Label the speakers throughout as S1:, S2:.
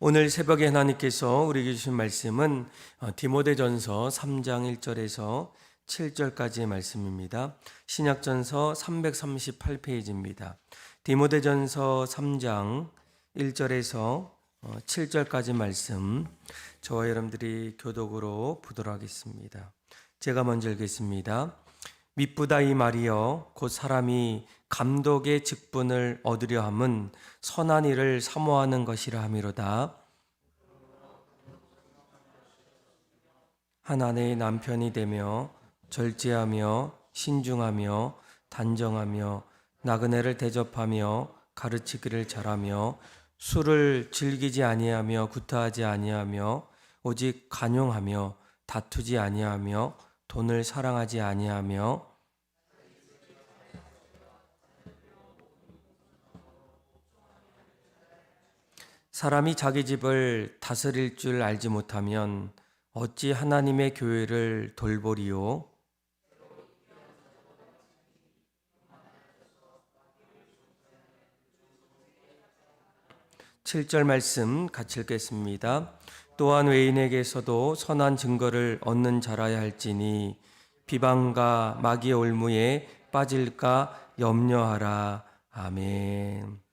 S1: 오늘 새벽에 하나님께서 우리에게 주신 말씀은 어, 디모데전서 3장 1절에서 7절까지의 말씀입니다. 신약전서 338페이지입니다. 디모데전서 3장 1절에서 7절까지 말씀 저와 여러분들이 교독으로 보도록 하겠습니다. 제가 먼저 읽겠습니다. 미쁘다 이 말이여 곧 사람이 감독의 직분을 얻으려 함은 선한 일을 사모하는 것이라 함이로다. 한 아내의 남편이 되며 절제하며 신중하며 단정하며 나그네를 대접하며 가르치기를 잘하며 술을 즐기지 아니하며 구타하지 아니하며 오직 간용하며 다투지 아니하며 돈을 사랑하지 아니하며 사람이 자기 집을 다스릴 줄 알지 못하면 어찌 하나님의 교회를 돌보리요? 7절 말씀 같이 읽겠습니다. 또한 외인에게서도 선한 증거를 얻는 자라야 할지니 비방과 마귀의 올무에 빠질까 염려하라. 아멘.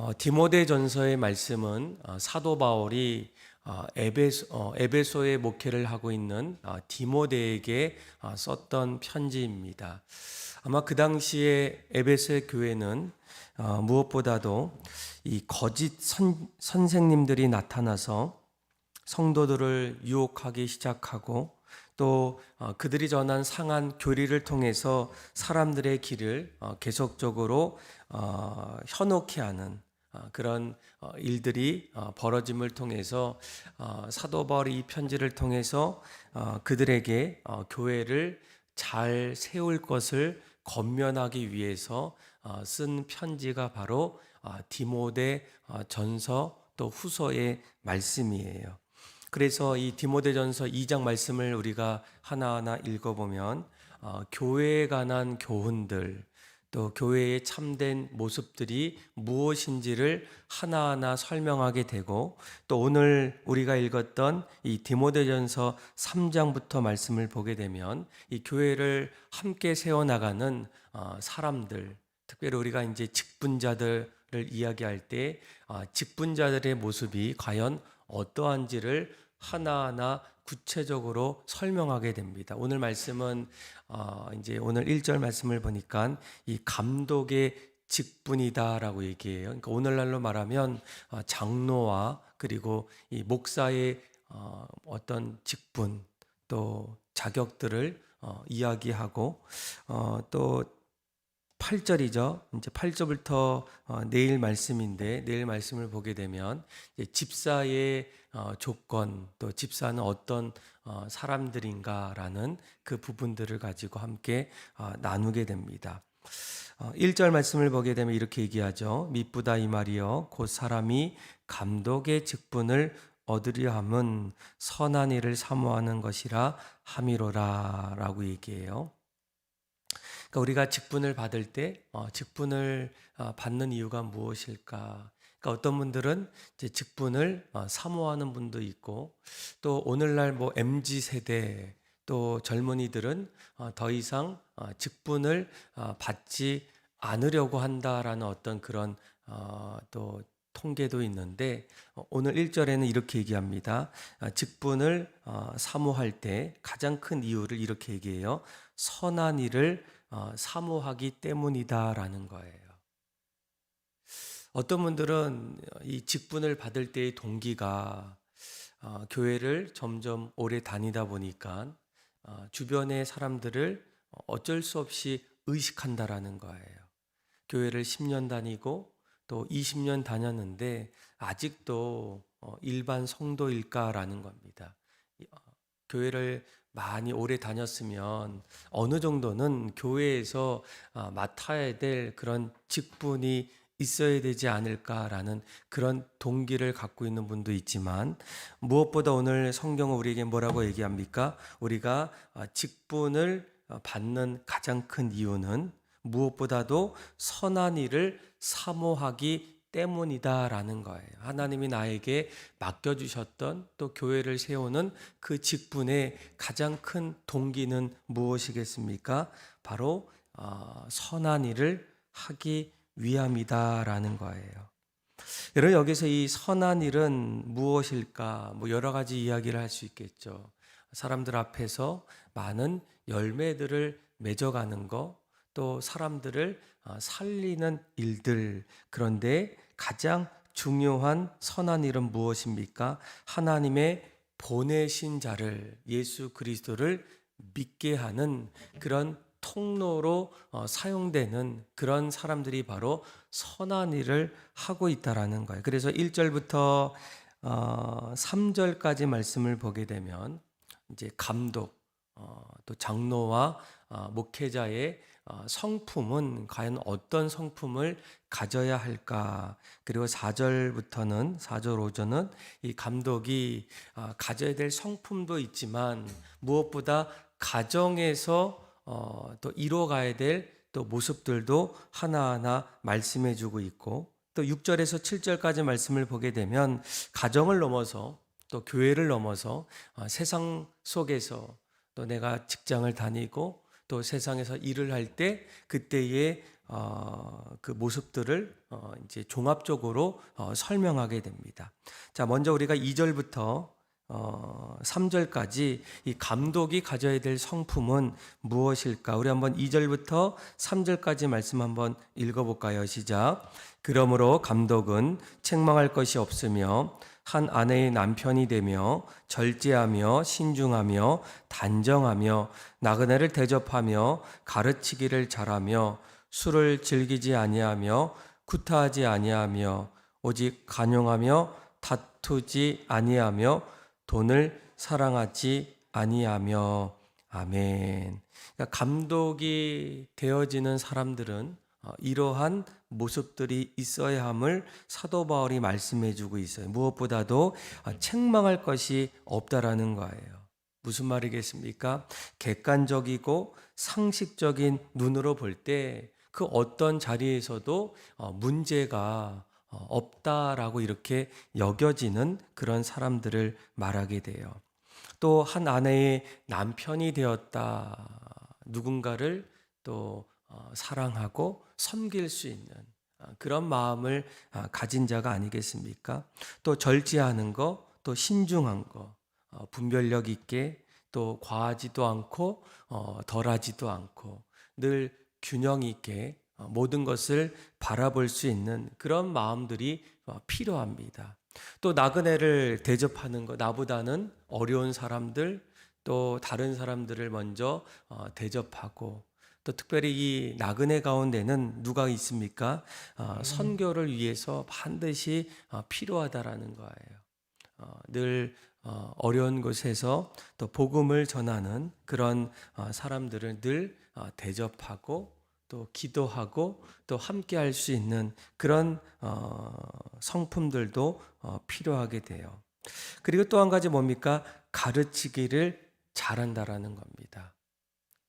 S1: 어, 디모데 전서의 말씀은 어, 사도 바울이 어, 에베소, 어, 에베소의 목회를 하고 있는 어, 디모데에게 어, 썼던 편지입니다. 아마 그 당시에 에베소의 교회는 어, 무엇보다도 이 거짓 선, 선생님들이 나타나서 성도들을 유혹하기 시작하고 또 어, 그들이 전한 상한 교리를 통해서 사람들의 길을 어, 계속적으로 어, 현혹해 하는 어, 그런 어, 일들이 어, 벌어짐을 통해서 어, 사도 바울이 이 편지를 통해서 어, 그들에게 어, 교회를 잘 세울 것을 건면하기 위해서 어, 쓴 편지가 바로 어, 디모데 어, 전서 또 후서의 말씀이에요. 그래서 이 디모데전서 2장 말씀을 우리가 하나하나 읽어보면 어, 교회에 관한 교훈들 또 교회의 참된 모습들이 무엇인지를 하나하나 설명하게 되고 또 오늘 우리가 읽었던 이 디모데전서 3장부터 말씀을 보게 되면 이 교회를 함께 세워 나가는 어, 사람들 특별히 우리가 이제 직분자들을 이야기할 때 어, 직분자들의 모습이 과연 어떠한지를 하나하나 구체적으로 설명하게 됩니다. 오늘 말씀은 어, 이제 오늘 1절 말씀을 보니까 이 감독의 직분이다라고 얘기해요. 그러니까 오늘날로 말하면 어, 장로와 그리고 이 목사의 어, 어떤 직분 또 자격들을 어, 이야기하고 어, 또 8절이죠. 이제 8절부터 어, 내일 말씀인데 내일 말씀을 보게 되면 집사의 어, 조건 또 집사는 어떤 어, 사람들인가라는 그 부분들을 가지고 함께 어, 나누게 됩니다. 어, 1절 말씀을 보게 되면 이렇게 얘기하죠. 미쁘다 이 말이여 곧 사람이 감독의 직분을 얻으려 함은 선한 일을 사모하는 것이라 함이로라라고 얘기해요. 그러니까 우리가 직분을 받을 때 어, 직분을 어, 받는 이유가 무엇일까? 그러니까 어떤 분들은 이제 직분을 어, 사모하는 분도 있고 또 오늘날 뭐 MZ 세대 또 젊은이들은 어, 더 이상 어, 직분을 어, 받지 않으려고 한다라는 어떤 그런 어, 또 통계도 있는데 어, 오늘 1절에는 이렇게 얘기합니다. 아, 직분을 어, 사모할 때 가장 큰 이유를 이렇게 얘기해요. 선한 일을 어, 사모하기 때문이다라는 거예요. 어떤 분들은 이 직분을 받을 때의 동기가 어, 교회를 점점 오래 다니다 보니까 어, 주변의 사람들을 어쩔 수 없이 의식한다라는 거예요. 교회를 10년 다니고 또 20년 다녔는데 아직도 어, 일반 성도일까라는 겁니다. 이, 어, 교회를 많이 오래 다녔으면 어느 정도는 교회에서 어, 맡아야 될 그런 직분이 있어야 되지 않을까라는 그런 동기를 갖고 있는 분도 있지만 무엇보다 오늘 성경은 우리에게 뭐라고 얘기합니까? 우리가 어, 직분을 어, 받는 가장 큰 이유는 무엇보다도 선한 일을 사모하기 때문이다라는 거예요. 하나님이 나에게 맡겨주셨던 또 교회를 세우는 그 직분의 가장 큰 동기는 무엇이겠습니까? 바로 어, 선한 일을 하기 위함이다라는 거예요. 여러분 여기서 이 선한 일은 무엇일까? 뭐 여러 가지 이야기를 할 수 있겠죠. 사람들 앞에서 많은 열매들을 맺어가는 거, 또 사람들을 어, 살리는 일들. 그런데 가장 중요한 선한 일은 무엇입니까? 하나님의 보내신 자를 예수 그리스도를 믿게 하는 그런 통로로 어, 사용되는 그런 사람들이 바로 선한 일을 하고 있다라는 거예요. 그래서 1절부터 어, 3절까지 말씀을 보게 되면 이제 감독 어, 또 장로와 어, 목회자의 어, 성품은 과연 어떤 성품을 가져야 할까? 그리고 4절부터는 4절 5절은 이 감독이 아, 가져야 될 성품도 있지만 무엇보다 가정에서 어, 또 이뤄가야 될 또 모습들도 하나하나 말씀해 주고 있고 또 6절에서 7절까지 말씀을 보게 되면 가정을 넘어서 또 교회를 넘어서 어, 세상 속에서 또 내가 직장을 다니고 또 세상에서 일을 할 때 그때의 어, 그 모습들을 어, 이제 종합적으로 어, 설명하게 됩니다. 자, 먼저 우리가 2절부터 어, 3절까지 이 감독이 가져야 될 성품은 무엇일까? 우리 한번 2절부터 3절까지 말씀 한번 읽어볼까요? 시작. 그러므로 감독은 책망할 것이 없으며 한 아내의 남편이 되며 절제하며 신중하며 단정하며 나그네를 대접하며 가르치기를 잘하며 술을 즐기지 아니하며 구타하지 아니하며 오직 간용하며 다투지 아니하며 돈을 사랑하지 아니하며 아멘. 그러니까 감독이 되어지는 사람들은 어, 이러한 모습들이 있어야 함을 사도 바울이 말씀해 주고 있어요. 무엇보다도 어, 책망할 것이 없다라는 거예요. 무슨 말이겠습니까? 객관적이고 상식적인 눈으로 볼 때 그 어떤 자리에서도 어, 문제가 어, 없다라고 이렇게 여겨지는 그런 사람들을 말하게 돼요. 또 한 아내의 남편이 되었다. 누군가를 또 어, 사랑하고 섬길 수 있는 어, 그런 마음을 아, 가진 자가 아니겠습니까? 또 절제하는 거, 또 신중한 거, 분별력 있게 또 과하지도 않고 덜하지도 않고 늘 균형 있게 어, 모든 것을 바라볼 수 있는 그런 마음들이 어, 필요합니다. 또 나그네를 대접하는 것, 나보다는 어려운 사람들, 또 다른 사람들을 먼저 어, 대접하고, 또 특별히 이 나그네 가운데는 누가 있습니까? 선교를 위해서 반드시 필요하다라는 거예요. 늘 어려운 곳에서 또 복음을 전하는 그런 사람들을 늘 대접하고 또 기도하고 또 함께 할 수 있는 그런 어, 성품들도 어, 필요하게 돼요. 그리고 또 한 가지 뭡니까? 가르치기를 잘한다라는 겁니다.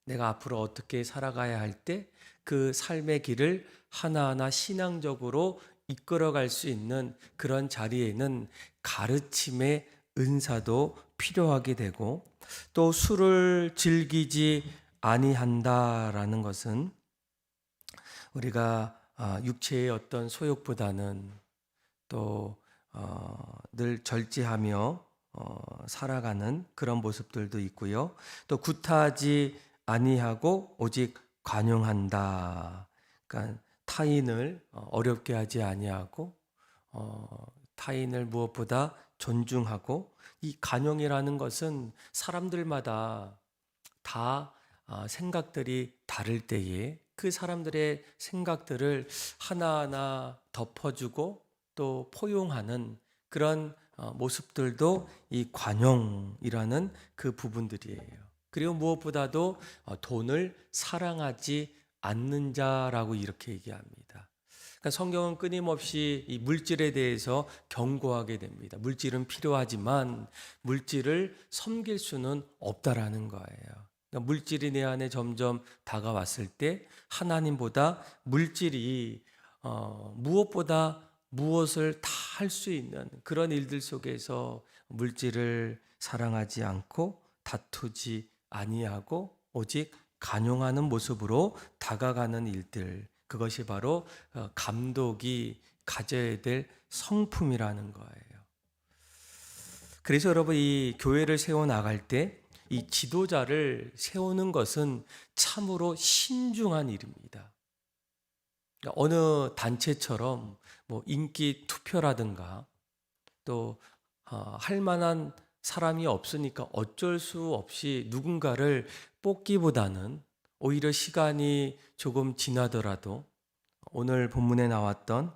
S1: 내가 앞으로 어떻게 살아가야 할 때 그 삶의 길을 하나하나 신앙적으로 이끌어갈 수 있는 그런 자리에는 가르침의 은사도 필요하게 되고 또 술을 즐기지 아니한다라는 것은 우리가 아, 육체의 어떤 소욕보다는 또늘 어, 절제하며 어, 살아가는 그런 모습들도 있고요. 또 구타하지 아니하고 오직 관용한다. 그러니까 타인을 어, 어렵게 하지 아니하고 타인을 무엇보다 존중하고 이 관용이라는 것은 사람들마다 다 생각들이 다를 때에 그 사람들의 생각들을 하나하나 덮어주고 또 포용하는 그런 어, 모습들도 이 관용이라는 그 부분들이에요. 그리고 무엇보다도 어, 돈을 사랑하지 않는 자라고 이렇게 얘기합니다. 그러니까 성경은 끊임없이 이 물질에 대해서 경고하게 됩니다. 물질은 필요하지만 물질을 섬길 수는 없다라는 거예요. 그러니까 물질이 내 안에 점점 다가왔을 때 하나님보다 물질이 어, 무엇보다 무엇을 다 할 수 있는 그런 일들 속에서 물질을 사랑하지 않고 다투지 아니하고 오직 간용하는 모습으로 다가가는 일들 그것이 바로 어, 감독이 가져야 될 성품이라는 거예요. 그래서 여러분 이 교회를 세워 나갈 때 이 지도자를 세우는 것은 참으로 신중한 일입니다. 어느 단체처럼 뭐 인기 투표라든가 또 어, 할 만한 사람이 없으니까 어쩔 수 없이 누군가를 뽑기보다는 오히려 시간이 조금 지나더라도 오늘 본문에 나왔던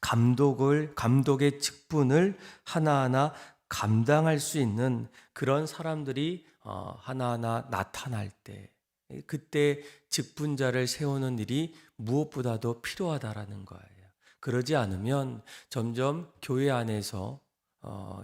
S1: 감독을 감독의 직분을 하나하나 감당할 수 있는 그런 사람들이 어, 하나하나 나타날 때 그때 직분자를 세우는 일이 무엇보다도 필요하다라는 거예요. 그러지 않으면 점점 교회 안에서 어,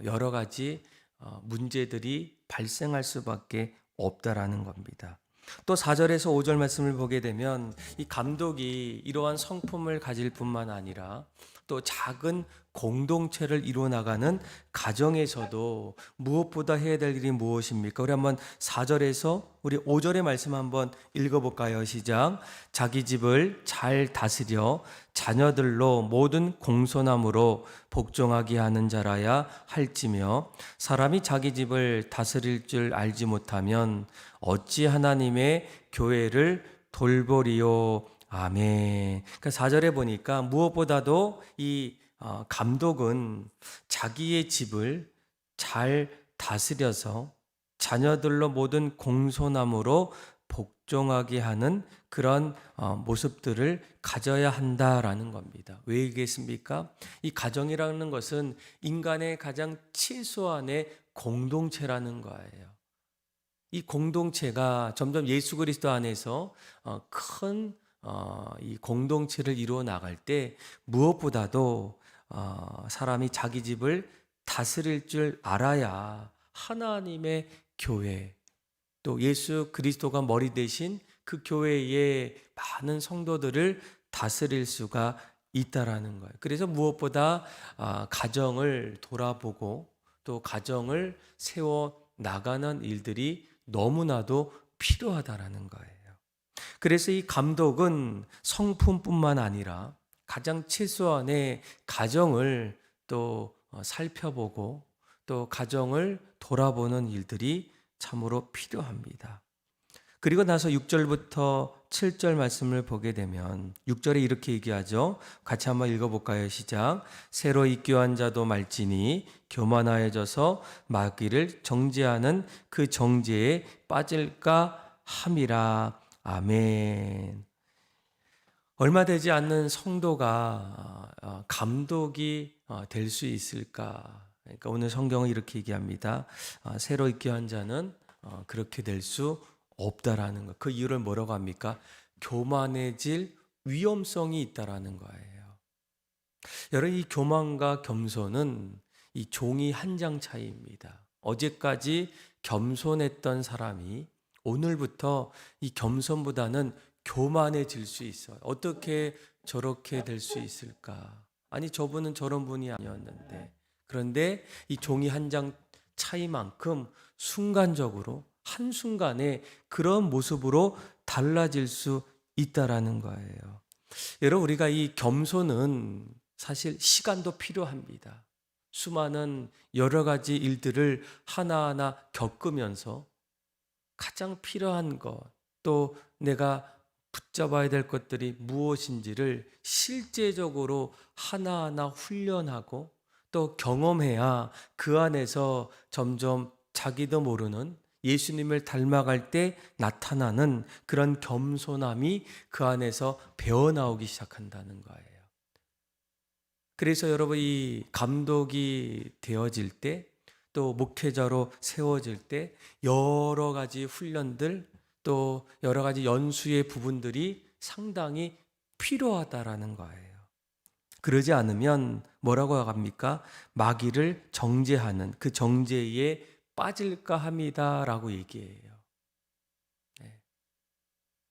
S1: 여러 가지 어, 문제들이 발생할 수밖에 없다라는 겁니다. 또 4절에서 5절 말씀을 보게 되면 이 감독이 이러한 성품을 가질 뿐만 아니라 또 작은 공동체를 이루어 나가는 가정에서도 무엇보다 해야 될 일이 무엇입니까? 우리 한번 4절에서 우리 5절의 말씀 한번 읽어 볼까요? 시작. 자기 집을 잘 다스려 자녀들로 모든 공손함으로 복종하게 하는 자라야 할지며 사람이 자기 집을 다스릴 줄 알지 못하면 어찌 하나님의 교회를 돌보리요 아멘. 그러니까 4절에 보니까 무엇보다도 이 어, 감독은 자기의 집을 잘 다스려서 자녀들로 모든 공손함으로 복종하게 하는 그런 어, 모습들을 가져야 한다라는 겁니다. 왜 이겠습니까? 이 가정이라는 것은 인간의 가장 최소한의 공동체라는 거예요. 이 공동체가 점점 예수 그리스도 안에서 어, 큰 어, 이 공동체를 이루어 나갈 때 무엇보다도 어, 사람이 자기 집을 다스릴 줄 알아야 하나님의 교회 또 예수 그리스도가 머리 대신 그 교회의 많은 성도들을 다스릴 수가 있다라는 거예요. 그래서 무엇보다 아, 가정을 돌아보고 또 가정을 세워 나가는 일들이 너무나도 필요하다라는 거예요. 그래서 이 감독은 성품뿐만 아니라 가장 최소한의 가정을 또 어, 살펴보고 또 가정을 돌아보는 일들이 참으로 필요합니다. 그리고 나서 6절부터 7절 말씀을 보게 되면 6절에 이렇게 얘기하죠. 같이 한번 읽어볼까요? 시작. 새로 입교한 자도 말지니 교만하여져서 마귀를 정죄하는 그 정죄에 빠질까 함이라. 아멘. 얼마 되지 않는 성도가 어, 감독이 어, 될수 있을까? 그러니까 오늘 성경은 이렇게 얘기합니다. 어, 새로 입교한 자는 그렇게 될 수 없다라는 것. 그 이유를 뭐라고 합니까? 교만해질 위험성이 있다라는 거예요. 여러분 이 교만과 겸손은 이 종이 한 장 차이입니다. 어제까지 겸손했던 사람이 오늘부터 이 겸손보다는 교만해질 수 있어요. 어떻게 저렇게 될 수 있을까? 아니, 저분은 저런 분이 아니었는데. 그런데 이 종이 한 장 차이만큼 순간적으로 한순간에 그런 모습으로 달라질 수 있다라는 거예요. 여러분, 우리가 이 겸손은 사실 시간도 필요합니다. 수많은 여러 가지 일들을 하나하나 겪으면서 가장 필요한 것, 또 내가 붙잡아야 될 것들이 무엇인지를 실제적으로 하나하나 훈련하고 또 경험해야 그 안에서 점점 자기도 모르는 예수님을 닮아갈 때 나타나는 그런 겸손함이 그 안에서 배어나오기 시작한다는 거예요. 그래서 여러분 이 감독이 되어질 때 또 목회자로 세워질 때 여러 가지 훈련들 또 여러 가지 연수의 부분들이 상당히 필요하다라는 거예요. 그러지 않으면 뭐라고 합니까? 마귀를 정죄하는 그 정죄에 빠질까 합니다라고 얘기해요. 네.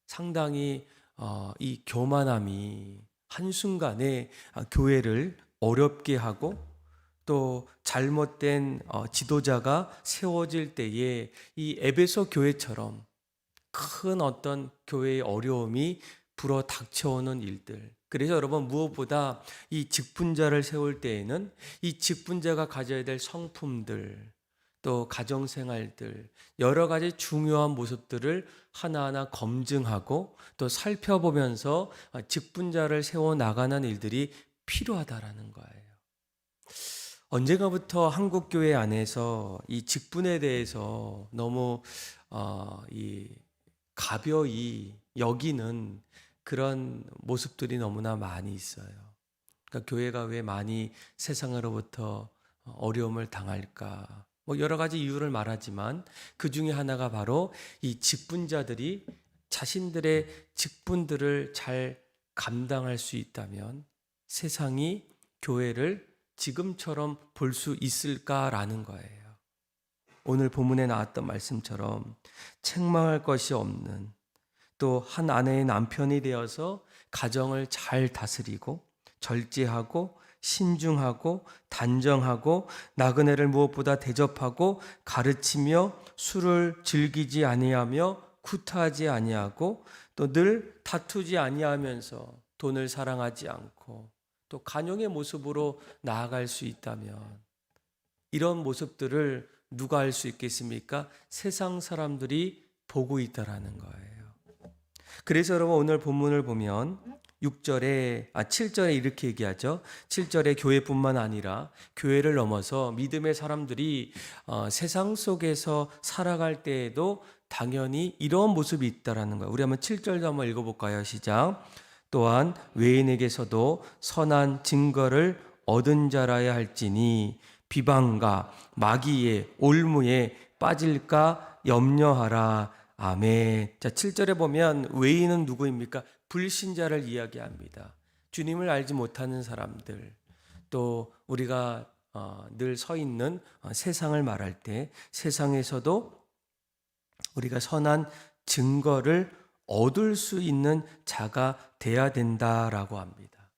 S1: 상당히 어, 이 교만함이 한순간에 아, 교회를 어렵게 하고 또 잘못된 어, 지도자가 세워질 때에 이 에베소 교회처럼 큰 어떤 교회의 어려움이 불어 닥쳐오는 일들. 그래서 여러분 무엇보다 이 직분자를 세울 때에는 이 직분자가 가져야 될 성품들, 또 가정 생활들, 여러 가지 중요한 모습들을 하나하나 검증하고 또 살펴보면서 직분자를 세워 나가는 일들이 필요하다라는 거예요. 언젠가부터 한국 교회 안에서 이 직분에 대해서 너무 어, 이 가벼이 여기는 그런 모습들이 너무나 많이 있어요. 그러니까 교회가 왜 많이 세상으로부터 어려움을 당할까? 뭐 여러 가지 이유를 말하지만 그 중에 하나가 바로 이 직분자들이 자신들의 직분들을 잘 감당할 수 있다면 세상이 교회를 지금처럼 볼 수 있을까라는 거예요. 오늘 본문에 나왔던 말씀처럼 책망할 것이 없는 또 한 아내의 남편이 되어서 가정을 잘 다스리고 절제하고 신중하고 단정하고 나그네를 무엇보다 대접하고 가르치며 술을 즐기지 아니하며 구타하지 아니하고 또 늘 다투지 아니하면서 돈을 사랑하지 않고 또 간용의 모습으로 나아갈 수 있다면 이런 모습들을 누가 알 수 있겠습니까? 세상 사람들이 보고 있다라는 거예요. 그래서 여러분 오늘 본문을 보면 6절에 아 7절에 이렇게 얘기하죠. 7절에 교회뿐만 아니라 교회를 넘어서 믿음의 사람들이 어, 세상 속에서 살아갈 때에도 당연히 이런 모습이 있다라는 거예요. 우리 한번 7절도 한번 읽어 볼까요? 시작. 또한 외인에게서도 선한 증거를 얻은 자라야 할지니 비방과 마귀의 올무에 빠질까 염려하라. 아멘. 자, 7절에 보면 외인은 누구입니까? 불신자를 이야기합니다. 주님을 알지 못하는 사람들. 또 우리가 어, 늘서 있는 어, 세상을 말할 때 세상에서도 우리가 선한 증거를 얻을 수 있는 자가 돼야 된다라고 합니다.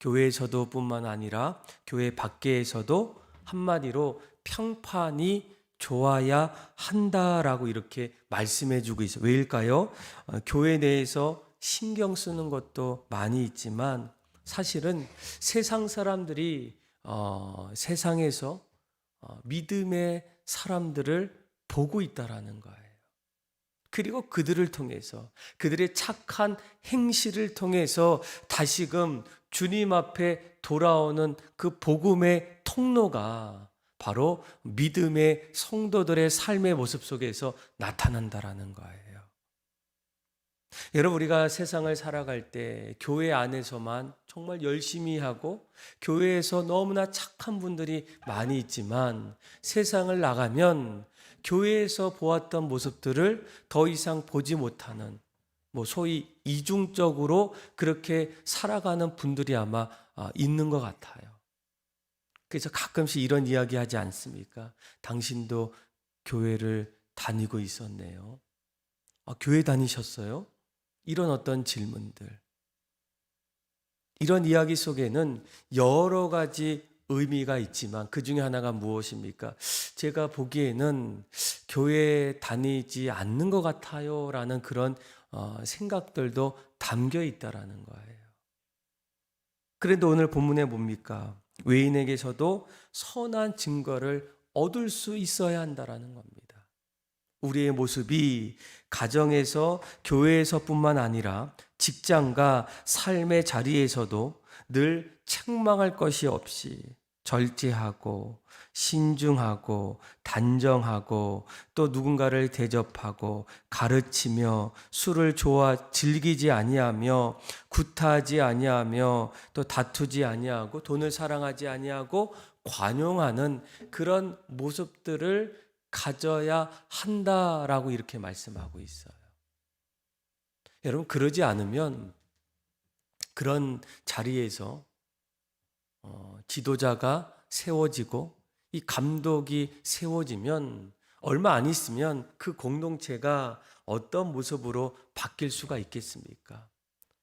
S1: 교회에서도 뿐만 아니라 교회 밖에서도 한마디로 평판이 좋아야 한다라고 이렇게 말씀해 주고 있어요. 왜일까요? 어, 교회 내에서 신경 쓰는 것도 많이 있지만 사실은 세상 사람들이 어, 세상에서 어, 믿음의 사람들을 보고 있다라는 거예요. 그리고 그들을 통해서 그들의 착한 행실을 통해서 다시금 주님 앞에 돌아오는 그 복음의 통로가 바로 믿음의 성도들의 삶의 모습 속에서 나타난다라는 거예요. 여러분 우리가 세상을 살아갈 때 교회 안에서만 정말 열심히 하고 교회에서 너무나 착한 분들이 많이 있지만 세상을 나가면 교회에서 보았던 모습들을 더 이상 보지 못하는 뭐 소위 이중적으로 그렇게 살아가는 분들이 아마 아, 있는 것 같아요. 그래서 가끔씩 이런 이야기 하지 않습니까? 당신도 교회를 다니고 있었네요. 아, 교회 다니셨어요? 이런 어떤 질문들. 이런 이야기 속에는 여러 가지 의미가 있지만 그 중에 하나가 무엇입니까? 제가 보기에는 교회 다니지 않는 것 같아요. 라는 그런 어, 생각들도 담겨 있다라는 거예요. 그런데 오늘 본문에 뭡니까? 외인에게서도 선한 증거를 얻을 수 있어야 한다라는 겁니다. 우리의 모습이 가정에서 교회에서뿐만 아니라 직장과 삶의 자리에서도 늘 책망할 것이 없이 절제하고 신중하고 단정하고 또 누군가를 대접하고 가르치며 술을 좋아 즐기지 아니하며 구타하지 아니하며 또 다투지 아니하고 돈을 사랑하지 아니하고 관용하는 그런 모습들을 가져야 한다라고 이렇게 말씀하고 있어요. 여러분 그러지 않으면 그런 자리에서 어, 지도자가 세워지고 이 감독이 세워지면 얼마 안 있으면 그 공동체가 어떤 모습으로 바뀔 수가 있겠습니까?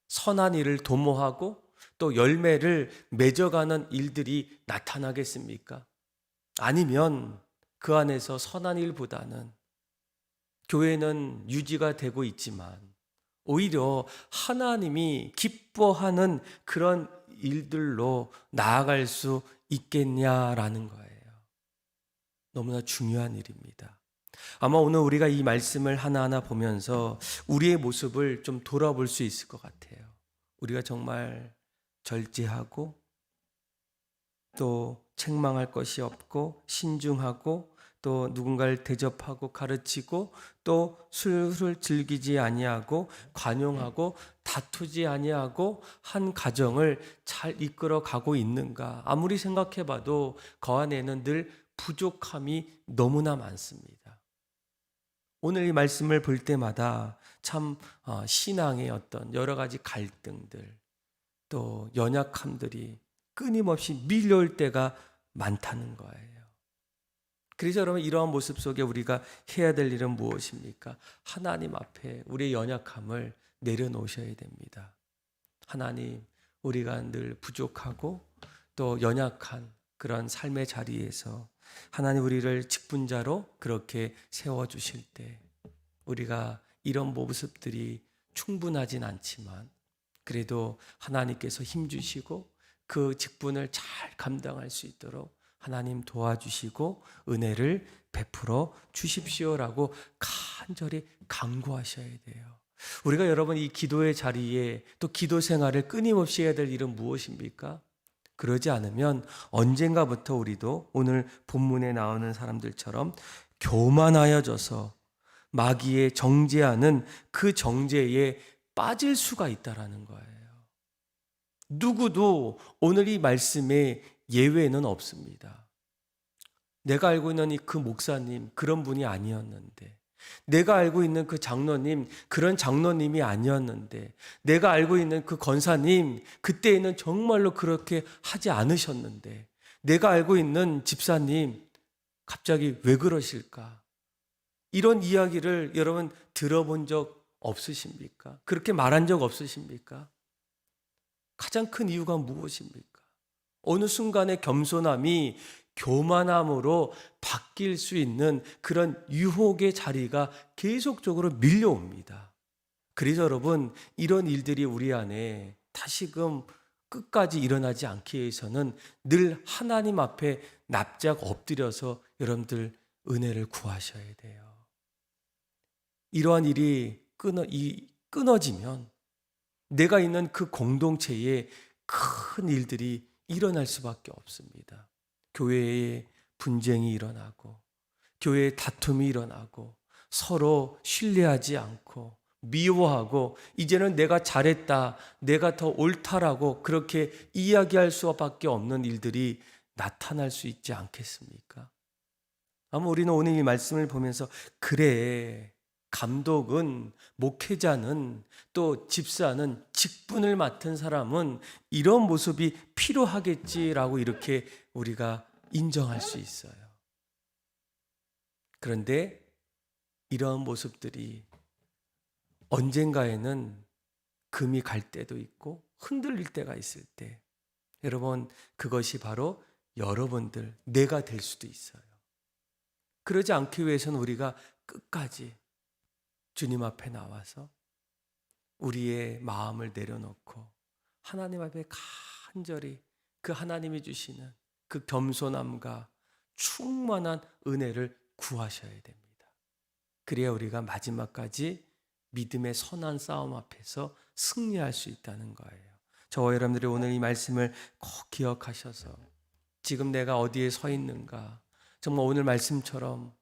S1: 선한 일을 도모하고 또 열매를 맺어가는 일들이 나타나겠습니까? 아니면 그 안에서 선한 일보다는 교회는 유지가 되고 있지만 오히려 하나님이 기뻐하는 그런 일들로 나아갈 수 있겠냐라는 거예요. 너무나 중요한 일입니다. 아마 오늘 우리가 이 말씀을 하나하나 보면서 우리의 모습을 좀 돌아볼 수 있을 것 같아요. 우리가 정말 절제하고 또 책망할 것이 없고 신중하고 또 누군가를 대접하고 가르치고 또 술을 즐기지 아니하고 관용하고 다투지 아니하고 한 가정을 잘 이끌어 가고 있는가 아무리 생각해 봐도 그 안에는 늘 부족함이 너무나 많습니다. 오늘 이 말씀을 볼 때마다 참 어, 신앙의 어떤 여러 가지 갈등들 또 연약함들이 끊임없이 밀려올 때가 많다는 거예요. 그래서 여러분 이러한 모습 속에 우리가 해야 될 일은 무엇입니까? 하나님 앞에 우리의 연약함을 내려놓으셔야 됩니다. 하나님, 우리가 늘 부족하고 또 연약한 그런 삶의 자리에서 하나님 우리를 직분자로 그렇게 세워 주실 때 우리가 이런 모습들이 충분하진 않지만 그래도 하나님께서 힘 주시고 그 직분을 잘 감당할 수 있도록 하나님 도와주시고 은혜를 베풀어 주십시오라고 간절히 강구하셔야 돼요. 우리가 여러분 이 기도의 자리에 또 기도 생활을 끊임없이 해야 될 일은 무엇입니까? 그러지 않으면 언젠가부터 우리도 오늘 본문에 나오는 사람들처럼 교만하여져서 마귀의 정죄하는 그 정죄에 빠질 수가 있다라는 거예요. 누구도 오늘 이 말씀에 예외는 없습니다. 내가 알고 있는 그 목사님 그런 분이 아니었는데 내가 알고 있는 그 장로님 그런 장로님이 아니었는데 내가 알고 있는 그 권사님 그때에는 정말로 그렇게 하지 않으셨는데 내가 알고 있는 집사님 갑자기 왜 그러실까? 이런 이야기를 여러분 들어본 적 없으십니까? 그렇게 말한 적 없으십니까? 가장 큰 이유가 무엇입니까? 어느 순간에 겸손함이 교만함으로 바뀔 수 있는 그런 유혹의 자리가 계속적으로 밀려옵니다. 그래서 여러분, 이런 일들이 우리 안에 다시금 끝까지 일어나지 않기 위해서는 늘 하나님 앞에 납작 엎드려서 여러분들 은혜를 구하셔야 돼요. 이러한 일이 끊어, 이, 끊어지면 내가 있는 그 공동체에 큰 일들이 일어날 수밖에 없습니다. 교회에 분쟁이 일어나고, 교회에 다툼이 일어나고, 서로 신뢰하지 않고, 미워하고, 이제는 내가 잘했다, 내가 더 옳다라고 그렇게 이야기할 수밖에 없는 일들이 나타날 수 있지 않겠습니까? 아마 우리는 오늘 이 말씀을 보면서, 그래, 감독은 목회자는 또 집사는 직분을 맡은 사람은 이런 모습이 필요하겠지라고 이렇게 우리가 인정할 수 있어요. 그런데 이러한 모습들이 언젠가에는 금이 갈 때도 있고 흔들릴 때가 있을 때 여러분 그것이 바로 여러분들 내가 될 수도 있어요. 그러지 않기 위해서는 우리가 끝까지 주님 앞에 나와서 우리의 마음을 내려놓고 하나님 앞에 간절히 그 하나님이 주시는 그 겸손함과 충만한 은혜를 구하셔야 됩니다. 그래야 우리가 마지막까지 믿음의 선한 싸움 앞에서 승리할 수 있다는 거예요. 저와 여러분들이 오늘 이 말씀을 꼭 기억하셔서 지금 내가 어디에 서 있는가 정말 오늘 말씀처럼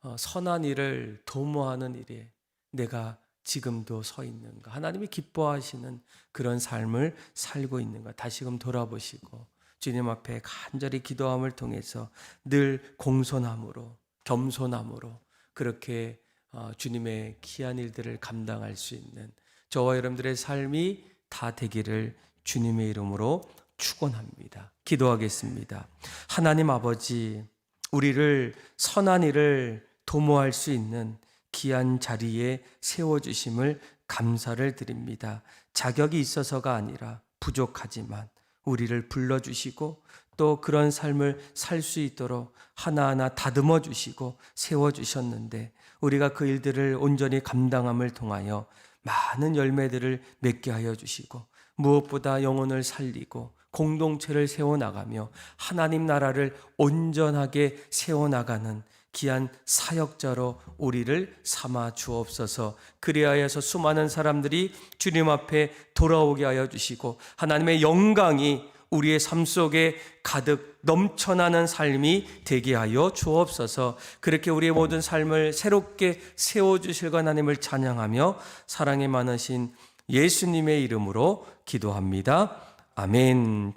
S1: 어, 선한 일을 도모하는 일에 내가 지금도 서 있는가? 하나님이 기뻐하시는 그런 삶을 살고 있는가? 다시금 돌아보시고 주님 앞에 간절히 기도함을 통해서 늘 공손함으로 겸손함으로 그렇게 어, 주님의 귀한 일들을 감당할 수 있는 저와 여러분들의 삶이 다 되기를 주님의 이름으로 축원합니다. 기도하겠습니다. 하나님 아버지 우리를 선한 일을 도모할 수 있는 귀한 자리에 세워주심을 감사를 드립니다. 자격이 있어서가 아니라 부족하지만 우리를 불러주시고 또 그런 삶을 살 수 있도록 하나하나 다듬어 주시고 세워 주셨는데 우리가 그 일들을 온전히 감당함을 통하여 많은 열매들을 맺게 하여 주시고 무엇보다 영혼을 살리고 공동체를 세워 나가며 하나님 나라를 온전하게 세워 나가는 귀한 사역자로 우리를 삼아 주옵소서. 그리하여서 수많은 사람들이 주님 앞에 돌아오게 하여 주시고 하나님의 영광이 우리의 삶 속에 가득 넘쳐나는 삶이 되게 하여 주옵소서. 그렇게 우리의 모든 삶을 새롭게 세워 주실 하나님을 찬양하며 사랑이 많으신 예수님의 이름으로 기도합니다. 아멘.